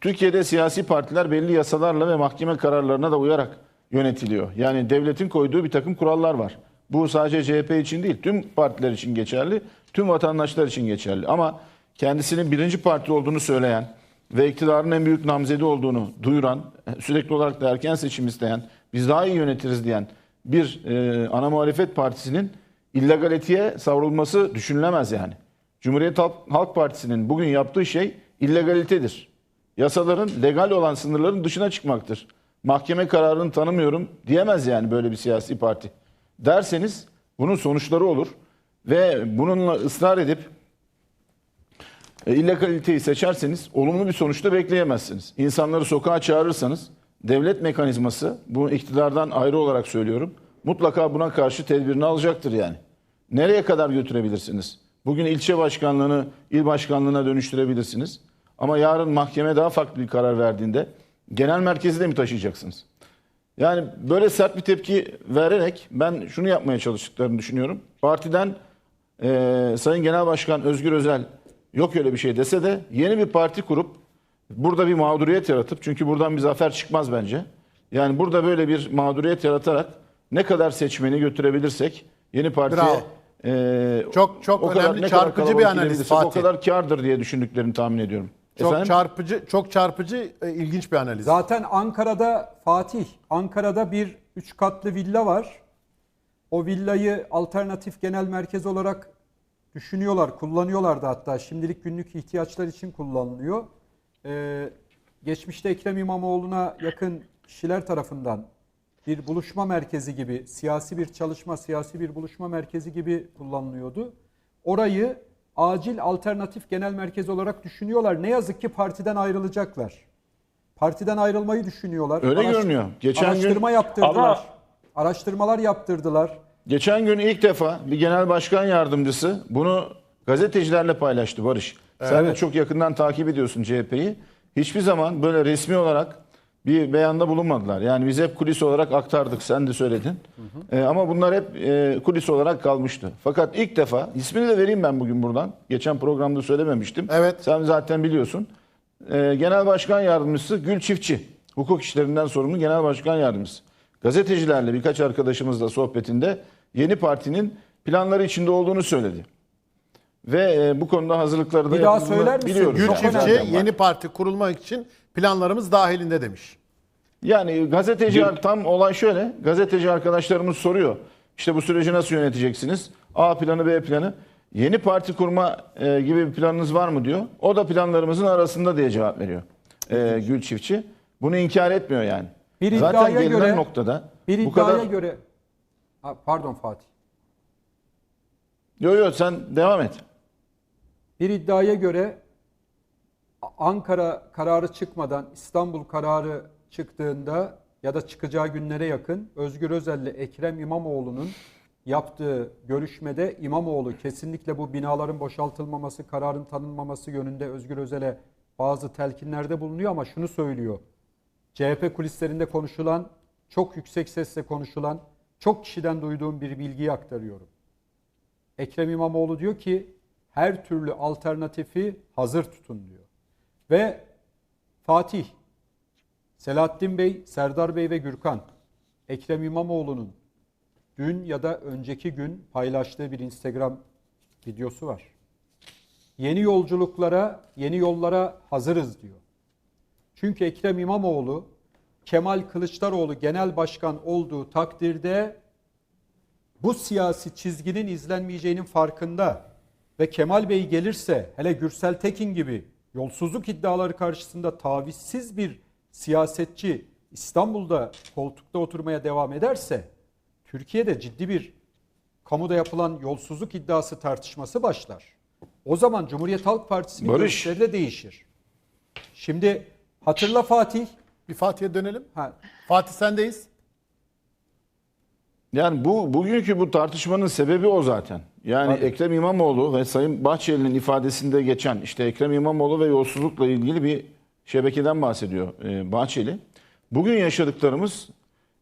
Türkiye'de siyasi partiler belli yasalarla ve mahkeme kararlarına da uyarak yönetiliyor. Yani devletin koyduğu bir takım kurallar var. Bu sadece CHP için değil, tüm partiler için geçerli, tüm vatandaşlar için geçerli. Ama kendisinin birinci parti olduğunu söyleyen ve iktidarın en büyük namzedi olduğunu duyuran, sürekli olarak da erken seçim isteyen, biz daha iyi yönetiriz diyen bir e, ana muhalefet partisinin illegaliteye savrulması düşünülemez yani. Cumhuriyet Halk Partisi'nin bugün yaptığı şey illegalitedir. Yasaların legal olan sınırların dışına çıkmaktır. Mahkeme kararını tanımıyorum diyemez yani böyle bir siyasi parti. Derseniz bunun sonuçları olur ve bununla ısrar edip e, illegaliteyi seçerseniz olumlu bir sonuçta bekleyemezsiniz. İnsanları sokağa çağırırsanız devlet mekanizması, bu iktidardan ayrı olarak söylüyorum, mutlaka buna karşı tedbirini alacaktır yani. Nereye kadar götürebilirsiniz? Bugün ilçe başkanlığını il başkanlığına dönüştürebilirsiniz. Ama yarın mahkeme daha farklı bir karar verdiğinde genel merkezi de mi taşıyacaksınız? Yani böyle sert bir tepki vererek ben şunu yapmaya çalıştıklarını düşünüyorum. Partiden eee, Sayın Genel Başkan Özgür Özel yok öyle bir şey dese de yeni bir parti kurup burada bir mağduriyet yaratıp çünkü buradan bir zafer çıkmaz bence. Yani burada böyle bir mağduriyet yaratarak ne kadar seçmeni götürebilirsek yeni partiye Bravo. eee, Çok- çok önemli, ne çarpıcı bir analiz gidebilirsek O Fatih. kadar kardır diye düşündüklerini tahmin ediyorum. Çok Efendim? çarpıcı, çok çarpıcı, e, ilginç bir analiz. Zaten Ankara'da Fatih, Ankara'da bir üç katlı villa var. O villayı alternatif genel merkez olarak düşünüyorlar, kullanıyorlar da hatta şimdilik günlük ihtiyaçlar için kullanılıyor. Ee, geçmişte Ekrem İmamoğlu'na yakın kişiler tarafından bir buluşma merkezi gibi, siyasi bir çalışma, siyasi bir buluşma merkezi gibi kullanılıyordu. Orayı acil alternatif genel merkez olarak düşünüyorlar. Ne yazık ki partiden ayrılacaklar. Partiden ayrılmayı düşünüyorlar. Öyle Araş- görünüyor. Geçen gün- araştırma yaptırdılar. Ama- Araştırmalar yaptırdılar. Geçen gün ilk defa bir genel başkan yardımcısı bunu gazetecilerle paylaştı Barış. Sen de çok yakından takip ediyorsun CHP'yi. Hiçbir zaman böyle resmi olarak bir beyanda bulunmadılar. Yani biz hep kulis olarak aktardık. Sen de söyledin. Ee, ama bunlar hep e, kulis olarak kalmıştı. Fakat ilk defa ismini de vereyim ben bugün buradan. Geçen programda söylememiştim. Evet. Sen zaten biliyorsun. Ee, Genel Başkan Yardımcısı Gül Çiftçi. Hukuk işlerinden sorumlu Genel Başkan Yardımcısı. Gazetecilerle birkaç arkadaşımızla sohbetinde yeni partinin planları içinde olduğunu söyledi. Ve e, bu konuda hazırlıkları da Bir daha yapıldığını söyler misin? biliyoruz. Gül Çok. Çiftçi önemli. yeni parti kurulmak için planlarımız dahilinde demiş. Yani gazeteci tam olay şöyle. Gazeteci arkadaşlarımız soruyor. İşte bu süreci nasıl yöneteceksiniz? A planı B planı. Yeni parti kurma e, gibi bir planınız var mı diyor. O da planlarımızın arasında diye cevap veriyor. E, Gül Çiftçi. Bunu inkar etmiyor yani. Bir Zaten iddiaya gelinen göre- noktada Bir bu iddiaya kadar... göre Ha, pardon Fatih. Yo yo sen devam et. Bir iddiaya göre Ankara kararı çıkmadan İstanbul kararı çıktığında ya da çıkacağı günlere yakın Özgür Özel ile Ekrem İmamoğlu'nun yaptığı görüşmede İmamoğlu kesinlikle bu binaların boşaltılmaması, kararın tanınmaması yönünde Özgür Özel'e bazı telkinlerde bulunuyor ama şunu söylüyor. CHP kulislerinde konuşulan, çok yüksek sesle konuşulan, çok kişiden duyduğum bir bilgiyi aktarıyorum. Ekrem İmamoğlu diyor ki her türlü alternatifi hazır tutun diyor. Ve Fatih, Selahattin Bey, Serdar Bey ve Gürkan Ekrem İmamoğlu'nun dün ya da önceki gün paylaştığı bir Instagram videosu var. Yeni yolculuklara, yeni yollara hazırız diyor. Çünkü Ekrem İmamoğlu Kemal Kılıçdaroğlu genel başkan olduğu takdirde bu siyasi çizginin izlenmeyeceğinin farkında ve Kemal Bey gelirse hele Gürsel Tekin gibi yolsuzluk iddiaları karşısında tavizsiz bir siyasetçi İstanbul'da koltukta oturmaya devam ederse Türkiye'de ciddi bir kamuda yapılan yolsuzluk iddiası tartışması başlar. O zaman Cumhuriyet Halk Partisi'nin Barış. görüşleri de değişir. Şimdi hatırla Fatih. Bir Fatih'e dönelim. Ha, Fatih sendeyiz. Yani bu bugünkü bu tartışmanın sebebi o zaten. Yani Tabii. Ekrem İmamoğlu ve Sayın Bahçeli'nin ifadesinde geçen işte Ekrem İmamoğlu ve yolsuzlukla ilgili bir şebekeden bahsediyor e, Bahçeli. Bugün yaşadıklarımız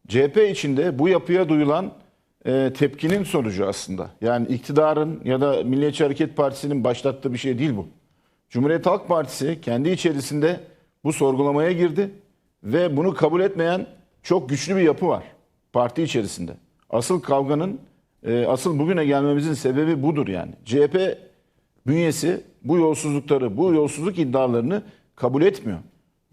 CHP içinde bu yapıya duyulan e, tepkinin sonucu aslında. Yani iktidarın ya da Milliyetçi Hareket Partisi'nin başlattığı bir şey değil bu. Cumhuriyet Halk Partisi kendi içerisinde bu sorgulamaya girdi ve bunu kabul etmeyen çok güçlü bir yapı var parti içerisinde. Asıl kavganın, e, asıl bugüne gelmemizin sebebi budur yani. CHP bünyesi bu yolsuzlukları, bu yolsuzluk iddialarını kabul etmiyor.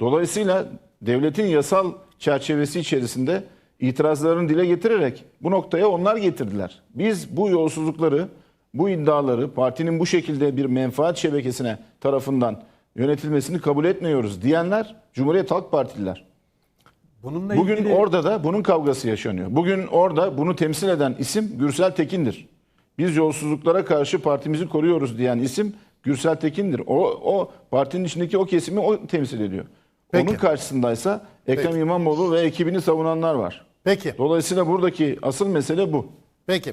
Dolayısıyla devletin yasal çerçevesi içerisinde itirazlarını dile getirerek bu noktaya onlar getirdiler. Biz bu yolsuzlukları, bu iddiaları partinin bu şekilde bir menfaat şebekesine tarafından yönetilmesini kabul etmiyoruz diyenler Cumhuriyet Halk Partililer. Bununla Bugün ilgili orada da bunun kavgası yaşanıyor. Bugün orada bunu temsil eden isim Gürsel Tekin'dir. Biz yolsuzluklara karşı partimizi koruyoruz diyen isim Gürsel Tekin'dir. O, o partinin içindeki o kesimi o temsil ediyor. Peki. Onun karşısındaysa Ekrem Peki. İmamoğlu ve ekibini savunanlar var. Peki. Dolayısıyla buradaki asıl mesele bu. Peki.